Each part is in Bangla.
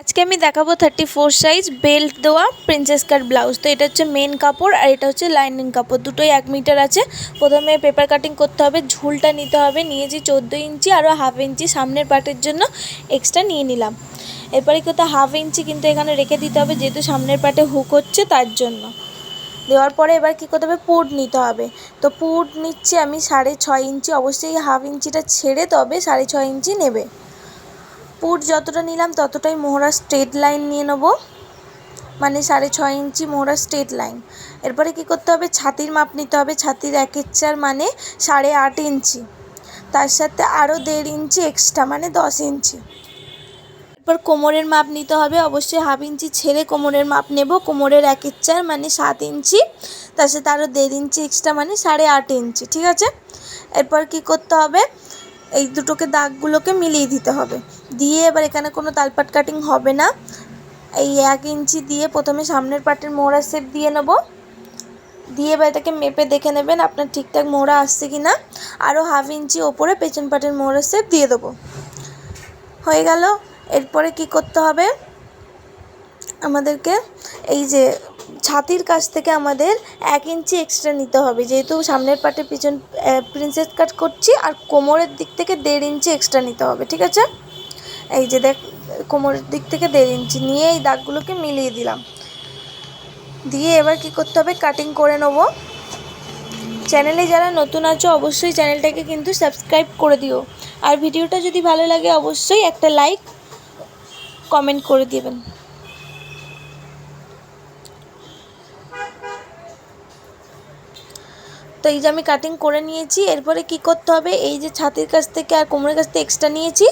আজকে আমি দেখাবো থার্টি ফোর সাইজ বেল্ট দেওয়া প্রিন্সেস কাট ব্লাউজ তো এটা হচ্ছে মেন কাপড় আর এটা হচ্ছে লাইনিং কাপড়। দুটোই এক মিটার আছে। প্রথমে পেপার কাটিং করতে হবে, ঝুলটা নিতে হবে। নিয়েছি চোদ্দ ইঞ্চি আরও হাফ ইঞ্চি সামনের পার্টের জন্য এক্সট্রা নিয়ে নিলাম। এরপরে কোথাও হাফ ইঞ্চি কিন্তু এখানে রেখে দিতে হবে, যেহেতু সামনের পার্টে হুক হচ্ছে তার জন্য। দেওয়ার পরে এবার কী করতে হবে, পুট নিতে হবে। তো পুট নিচ্ছি আমি সাড়ে ছয় ইঞ্চি। অবশ্যই হাফ ইঞ্চিটা ছেড়ে তবে সাড়ে ছয় ইঞ্চি নেবে। পুট যতটা নিলাম ততটাই মোহরা স্ট্রেট লাইন নিয়ে নেব। মানে সাড়ে ছয় ইঞ্চি মোহরা স্ট্রেট লাইন এরপরে কী করতে হবে? ছাতির মাপ নিতে হবে। ছাতির একের চার মানে সাড়ে আট ইঞ্চি। তার সাথে আরও দেড় ইঞ্চি এক্সট্রা মানে দশ ইঞ্চি। এরপর কোমরের মাপ নিতে হবে। অবশ্যই হাফ ইঞ্চি ছেড়ে কোমরের মাপ নেব। কোমরের একের চার মানে সাত ইঞ্চি। তার সাথে আরও দেড় ইঞ্চি এক্সট্রা মানে সাড়ে আট ইঞ্চি, ঠিক আছে? এরপর কী করতে হবে? এই দুটোকে দাগগুলোকে মিলিয়ে দিতে হবে। দিয়ে এবার এখানে কোনো তালপাট কাটিং হবে না। এই এক ইঞ্চি দিয়ে প্রথমে সামনের পাটের মোহরা শেপ দিয়ে নেব। দিয়ে এবার এটাকে মেপে দেখে নেবেন আপনার ঠিকঠাক মোহরা আসছে কি না আরও হাফ ইঞ্চি ওপরে পেছন পাটের মোহরা শেপ দিয়ে দেবো। হয়ে গেল। এরপরে কি করতে হবে? আমাদেরকে এই যে ছাতির কাছ থেকে আমাদের এক ইঞ্চি এক্সট্রা নিতে হবে। যেহেতু সামনের পাটে পিছন প্রিন্সেস কাট করছি আর কোমরের দিক থেকে দেড় ইঞ্চি এক্সট্রা নিতে হবে। ঠিক আছে? এই যে দেখ, কোমরের দিক থেকে দেড় ইঞ্চি নিয়ে এই দাগগুলোকে মিলিয়ে দিলাম। দিয়ে এবার কি করতে হবে? কাটিং করে নেব। চ্যানেলে যারা নতুন আছো, অবশ্যই চ্যানেলটাকে কিন্তু সাবস্ক্রাইব করে দিও। আর ভিডিওটা যদি ভালো লাগে, অবশ্যই একটা লাইক কমেন্ট করে দেবেন। তো এই যে আমি কাটিং করে নিয়েছি, এরপরে কি করতে হবে? এই যে ছাতির কাছ থেকে আর কোমরের কাছ থেকে এক্সট্রা নিয়েছি।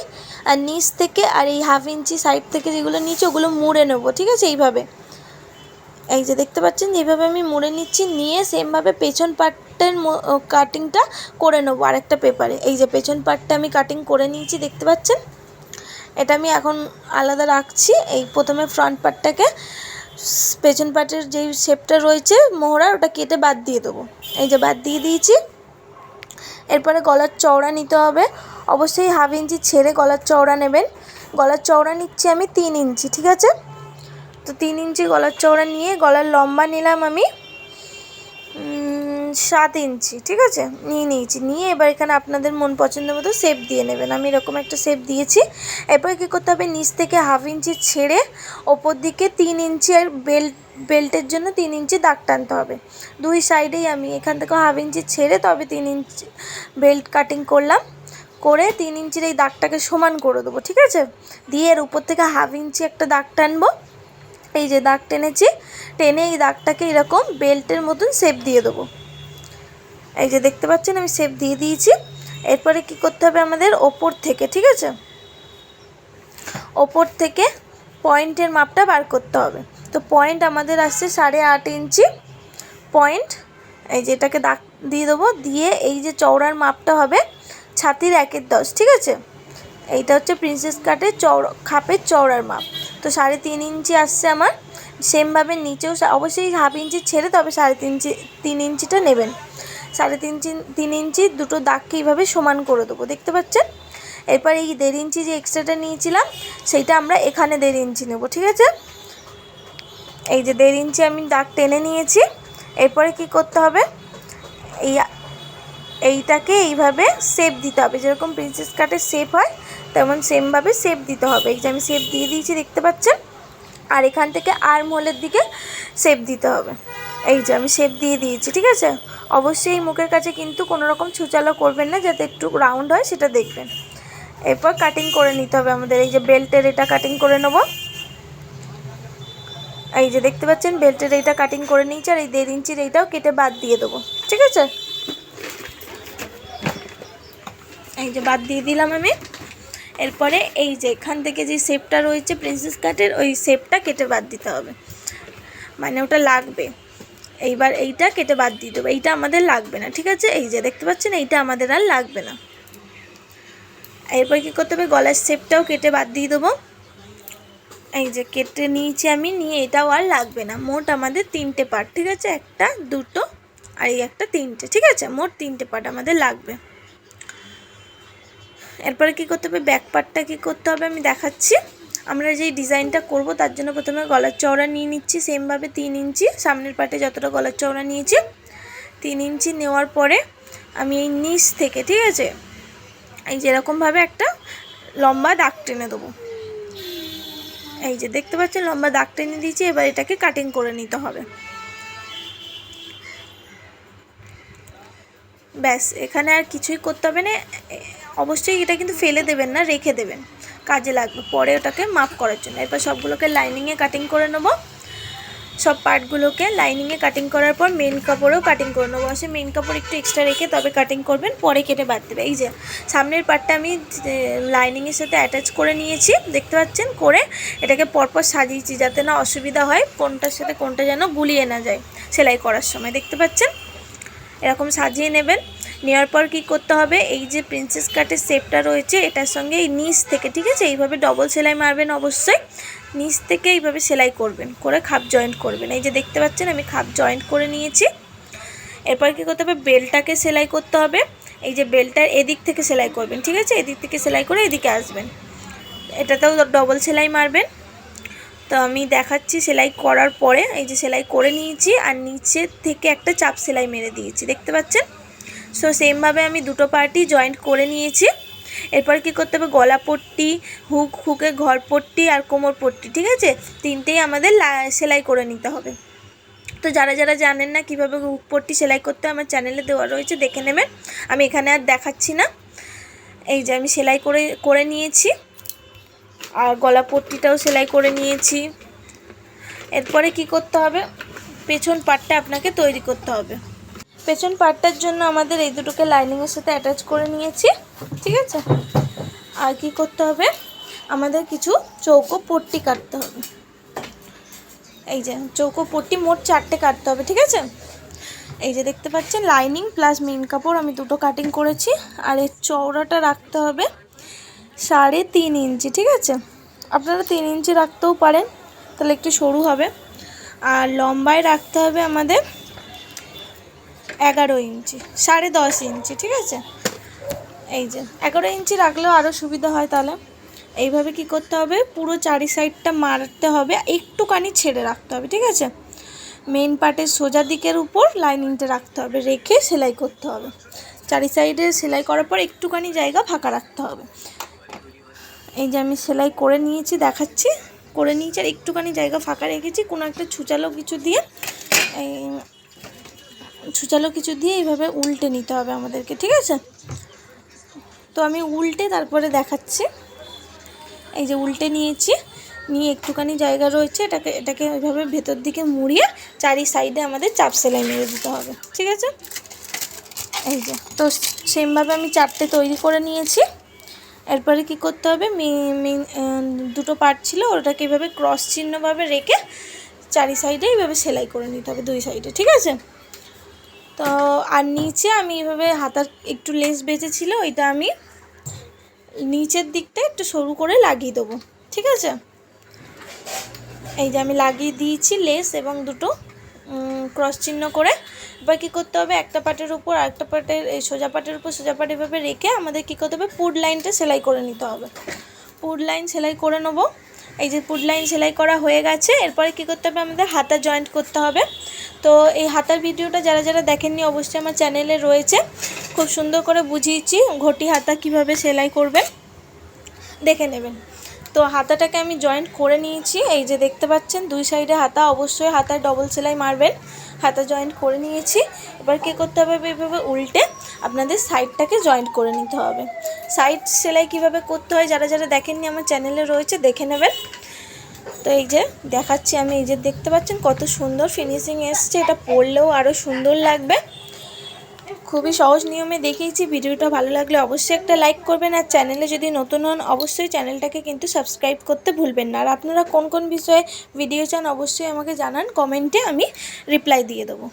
আর নিচ থেকে আর এই হাফ ইঞ্চি সাইড থেকে যেগুলো নিয়েছি ওগুলো মুড়ে নেব, ঠিক আছে? এইভাবে। এই যে দেখতে পাচ্ছেন, এইভাবে আমি মুড়ে নিচ্ছি, নিয়ে সেমভাবে পেছন পার্টের কাটিংটা করে নেব আরেকটা পেপারে এই যে পেছন পার্টটা আমি কাটিং করে নিয়েছি, দেখতে পাচ্ছেন? এটা আমি এখন আলাদা রাখছি। এই প্রথমে ফ্রন্ট পার্টটাকে পেছন পার্টের যেই শেপটা রয়েছে, মোহরার, ওটা কেটে বাদ দিয়ে দেবো। এই যে বাদ দিয়ে দিয়েছি। এরপরে গলার চওড়া নিতে হবে। অবশ্যই হাফ ইঞ্চি ছেড়ে গলার চওড়া নেবেন। গলার চওড়া নিচ্ছি আমি তিন ইঞ্চি, ঠিক আছে? তো তিন ইঞ্চি গলার চওড়া নিয়ে গলার লম্বা নিলাম আমি সাত ইঞ্চি, ঠিক আছে? নিয়ে নিয়েছি। নিয়ে এবার এখানে আপনাদের মন পছন্দ মতো শেপ দিয়ে নেবেন। আমি এরকম একটা সেপ দিয়েছি। এরপরে কী করতে হবে? নিচ থেকে হাফ ইঞ্চি ছেড়ে ওপর দিকে তিন ইঞ্চি আর বেল্ট বেল্টের জন্য তিন ইঞ্চি দাগ টানতে হবে। দুই সাইডেই আমি এখান থেকে হাফ ইঞ্চি ছেড়ে তবে তিন ইঞ্চি বেল্ট কাটিং করলাম। করে তিন ইঞ্চির এই দাগটাকে সমান করে দেবো, ঠিক আছে? দিয়ে এর উপর থেকে হাফ ইঞ্চি একটা দাগ টানবো। এই যে দাগ টেনেছি, টেনে এই দাগটাকে এরকম বেল্টের মতন শেপ দিয়ে দেবো। এই যে দেখতে পাচ্ছেন, আমি শেপ দিয়ে দিয়েছি। এরপরে কি করতে হবে আমাদের ওপর থেকে, ঠিক আছে? ওপর থেকে পয়েন্টের মাপটা বার করতে হবে। তো পয়েন্ট আমাদের আসছে সাড়ে আট ইঞ্চি পয়েন্ট এই যে এটাকে দাগ দিয়ে দেবো, দিয়ে এই যে চওড়ার মাপটা হবে ছাতির একের দশ, ঠিক আছে? এইটা হচ্ছে প্রিন্সেস কাটের চওড়া খাপের চওড়ার মাপ। তো সাড়ে তিন ইঞ্চি আসছে আমার। সেমভাবে নিচেও অবশ্যই হাফ ইঞ্চি ছেড়ে তবে সাড়ে তিন ইঞ্চি তিন ইঞ্চিটা নেবেন। সাড়ে তিন তিন ইঞ্চি দুটো দাগকে এইভাবে সমান করে দেবো, দেখতে পাচ্ছেন? এরপর এই দেড় ইঞ্চি যে এক্সট্রাটা নিয়েছিলাম, সেইটা আমরা এখানে দেড় ইঞ্চি নেব, ঠিক আছে? এই যে দেড় ইঞ্চি আমি দাগ টেনে নিয়েছি। এরপরে কি করতে হবে? এই এইটাকে এইভাবে শেপ দিতে হবে। যেরকম প্রিন্সেস কাটের শেপ হয়, তেমন সেমভাবে শেপ দিতে হবে। এই যে আমি শেপ দিয়ে দিয়েছি, দেখতে পাচ্ছেন? আর এখান থেকে আর্ম হোলের দিকে শেপ দিতে হবে। এই যে আমি শেপ দিয়ে দিয়েছি, ঠিক আছে? অবশ্যই এই মুখের কাছে কিন্তু কোনো রকম ছুচালো করবেন না, যাতে একটু রাউন্ড হয়, সেটা দেখবেন। এরপর কাটিং করে নিতে হবে আমাদের। এই যে বেল্টের এটা কাটিং করে নেব। এই যে দেখতে পাচ্ছেন, বেল্টের এইটা কাটিং করে নিয়েছি আর এই দেড় ইঞ্চির এইটাও কেটে বাদ দিয়ে দেবো। ঠিক আছে? এই যে বাদ দিয়ে দিলাম আমি। এরপরে এই যে এখান থেকে যে শেপটা রয়েছে প্রিন্সেস কাটের ওই শেপটা কেটে বাদ দিতে হবে। মানে ওটা লাগবে। এইবার এইটা কেটে বাদ দিয়ে দেবো। এইটা আমাদের লাগবে না, ঠিক আছে? এই যে দেখতে পাচ্ছেন, এইটা আমাদের আর লাগবে না। এরপর কী করতে হবে? গলার শেপটাও কেটে বাদ দিয়ে দেবো। এই যে কেটে নিয়েছি আমি, নিয়ে এটাও আর লাগবে না। মোট আমাদের তিনটে পার্ট ঠিক আছে? একটা, দুটো, আর এই একটা তিনটে, ঠিক আছে? মোট তিনটে পার্ট আমাদের লাগবে। এরপরে কী করতে হবে? ব্যাক পার্টটা কী করতে হবে? আমি দেখাচ্ছি। আমরা যেই ডিজাইনটা করব, তার জন্য প্রথমে গলার চওড়া নিয়ে নিচ্ছি সেমভাবে তিন ইঞ্চি। সামনের পাটে যতটা গলার চওড়া নিয়েছি, তিন ইঞ্চি নেওয়ার পরে আমি এই নিচ থেকে, ঠিক আছে? এই যেরকমভাবে একটা লম্বা দাগ টেনে দেবো। এই যে দেখতে পাচ্ছেন, লম্বা দাগ টেনে দিয়েছি, এবার এটাকে কাটিং করে নিতে হবে। ব্যাস, এখানে আর কিছুই করতে হবে না। অবশ্যই এটা কিন্তু ফেলে দেবেন না, রেখে দেবেন। কাজে লাগবে। পরে ওটাকে মাপ করার জন্য। এরপর সবগুলোকে লাইনিংয়ে কাটিং করে নেব। সব পার্টগুলোকে লাইনিংয়ে কাটিং করার পর মেন কাপড়েও কাটিং করে নেব। আসে মেন কাপড় একটু এক্সট্রা রেখে তবে কাটিং করবেন, পরে কেটে বাদ দেবে। এই যে, সামনের পার্টটা আমি লাইনিংয়ের সাথে অ্যাটাচ করে নিয়েছি। দেখতে পাচ্ছেন? করে এটাকে পরপর সাজিয়েছি যাতে না অসুবিধা হয়, কোনটার সাথে কোনটা যেন গুলিয়ে না যায় সেলাই করার সময়। দেখতে পাচ্ছেন? এরকম সাজিয়ে নেবেন। নেওয়ার পর কি করতে হবে? এই যে প্রিন্সেস কাটের শেপটা রয়েছে, এটার সঙ্গে এই নিচ থেকে, ঠিক আছে? এইভাবে ডবল সেলাই মারবেন অবশ্যই। নিচ থেকে এইভাবে সেলাই করবেন, করে খাপ জয়েন্ট করবেন। এই যে দেখতে পাচ্ছেন, আমি খাপ জয়েন্ট করে নিয়েছি। এরপর কি করতে হবে? বেলটাকে সেলাই করতে হবে। এই যে বেলটার এদিক থেকে সেলাই করবেন, ঠিক আছে? এদিক থেকে সেলাই করে এদিকে আসবেন। এটাতেও ডবল সেলাই মারবেন। তো আমি দেখাচ্ছি সেলাই করার পরে, এই যে সেলাই করে নিয়েছি, আর নিচের থেকে একটা চাপ সেলাই মেরে দিয়েছি। দেখতে পাচ্ছেন? সো সেমভাবে আমি দুটো পার্টি জয়েন্ট করে নিয়েছি। এরপর কি করতে হবে? গলা পট্টি, হুক, হুকে ঘর পট্টি আর কোমর পট্টি, ঠিক আছে? তিনটেই আমাদের সেলাই করে নিতে হবে। তো যারা যারা জানেন না কীভাবে হুক পট্টি সেলাই করতে আমার চ্যানেলে দেওয়া রয়েছে, দেখে নেবেন। আমি এখানে আর দেখাচ্ছি না। এই যে আমি সেলাই করে করে নিয়েছি। আর গলা পট্টিটাও সেলাই করে নিয়েছি। এরপরে কি করতে হবে? পেছন পাটটা আপনাকে তৈরি করতে হবে। পেছন পাটটার জন্য আমাদের এই দুটোকে লাইনিংয়ের সাথে অ্যাটাচ করে নিয়েছি, ঠিক আছে? আর কি করতে হবে? আমাদের কিছু চৌকো পট্টি কাটতে হবে। এই যে, চৌকো পট্টি মোট চারটে কাটতে হবে, ঠিক আছে? এই যে দেখতে পাচ্ছেন লাইনিং প্লাস মেন কাপড়, আমি দুটো কাটিং করেছি। আর এর চওড়াটা রাখতে হবে সাড়ে তিন ইঞ্চি, ঠিক আছে? আপনারা তিন ইঞ্চি রাখতেও পারেন, তাহলে একটু সরু হবে। আর লম্বায় রাখতে হবে আমাদের এগারো ইঞ্চি, সাড়ে দশ ইঞ্চি, ঠিক আছে? এই যে, এগারো ইঞ্চি রাখলেও আরও সুবিধা হয় তাহলে। এইভাবে কি করতে হবে? পুরো চারি সাইডটা মারতে হবে, একটুখানি ছেড়ে রাখতে হবে, ঠিক আছে? মেন পার্টের সোজা দিকের উপর লাইনিংটা রাখতে হবে, রেখে সেলাই করতে হবে। চারি সাইডে সেলাই করার পর একটুখানি জায়গা ফাঁকা রাখতে হবে। এই যে আমি সেলাই করে নিয়েছি, দেখাচ্ছি। করে নিয়েছি আর একটুখানি জায়গা ফাঁকা রেখেছি, কোনো একটা ছুচালো কিছু দিয়ে। এই ছুচালো কিছু দিয়ে এইভাবে উল্টে নিতে হবে আমাদেরকে, ঠিক আছে? তো আমি উল্টে তারপরে দেখাচ্ছি। এই যে উল্টে নিয়েছি, নিয়ে একটুখানি জায়গা রয়েছে, এটাকে এটাকে ওইভাবে ভেতর দিকে মুড়িয়ে চারি সাইডে আমাদের চাপ সেলাই মেরে দিতে হবে, ঠিক আছে? এই যে, তো সেমভাবে আমি চারটে তৈরি করে নিয়েছি। এরপরে কি করতে হবে? মি- মি- দুটো পার্ট ছিল, ওটাকে এইভাবে ক্রস চিহ্নভাবে রেখে চারি সাইডে এইভাবে সেলাই করে নিতে হবে, দুই সাইডে, ঠিক আছে? তো, আর নিচে আমি এভাবে হাতার একটু লেস বেঁচেছিল ওইটা আমি নিচের দিকটা একটু সরু করে লাগিয়ে দেবো, ঠিক আছে? এই যে আমি লাগিয়ে দিয়েছি লেস এবং দুটো ক্রস চিহ্ন করে। এবার কী করতে হবে? একটা পাটের উপর আরেকটা পাটের, এই সোজা পাটের উপর সোজা পাট এভাবে রেখে আমাদের কী করতে হবে? পুড লাইনটা সেলাই করে নিতে হবে। পুড লাইন সেলাই করে নেব। এই যে পুড লাইন সেলাই করা হয়ে গেছে, এরপরে কী করতে হবে? আমাদের হাতা জয়েন্ট করতে হবে। তো এই হাতার ভিডিওটা যারা যারা দেখেননি, অবশ্যই আমার চ্যানেলে রয়েছে। খুব সুন্দর করে বুঝিয়েছি ঘটি হাতা কীভাবে সেলাই করবেন। দেখে নেবেন। তো হাতাটাকে আমি জয়েন্ট করে নিয়েছি। এই যে দেখতে পাচ্ছেন, দুই সাইডে হাতা, অবশ্যই হাতায় ডবল সেলাই মারবেন। হাতা জয়েন্ট করে নিয়েছি। এবার কী করতে হবে? এভাবে উল্টে আপনাদের সাইডটাকে জয়েন্ট করে নিতে হবে। সাইড সেলাই কীভাবে করতে হয়, যারা যারা দেখেননি, আমার চ্যানেলে রয়েছে, দেখে নেবেন। তো এই যে দেখাচ্ছি আমি, এই যে দেখতে পাচ্ছেন কত সুন্দর ফিনিশিং এসছে। এটা পরলেও আরও সুন্দর লাগবে। খুবই সহজ নিয়মে দেখিয়েছি, ভিডিওটা ভালো লাগলে অবশ্যই একটা লাইক করবেন। আর চ্যানেলে যদি নতুন হন, অবশ্যই চ্যানেলটাকে কিন্তু সাবস্ক্রাইব করতে ভুলবেন না। আর আপনারা কোন কোন বিষয়ে ভিডিও চান, অবশ্যই আমাকে জানান কমেন্টে আমি রিপ্লাই দিয়ে দেবো।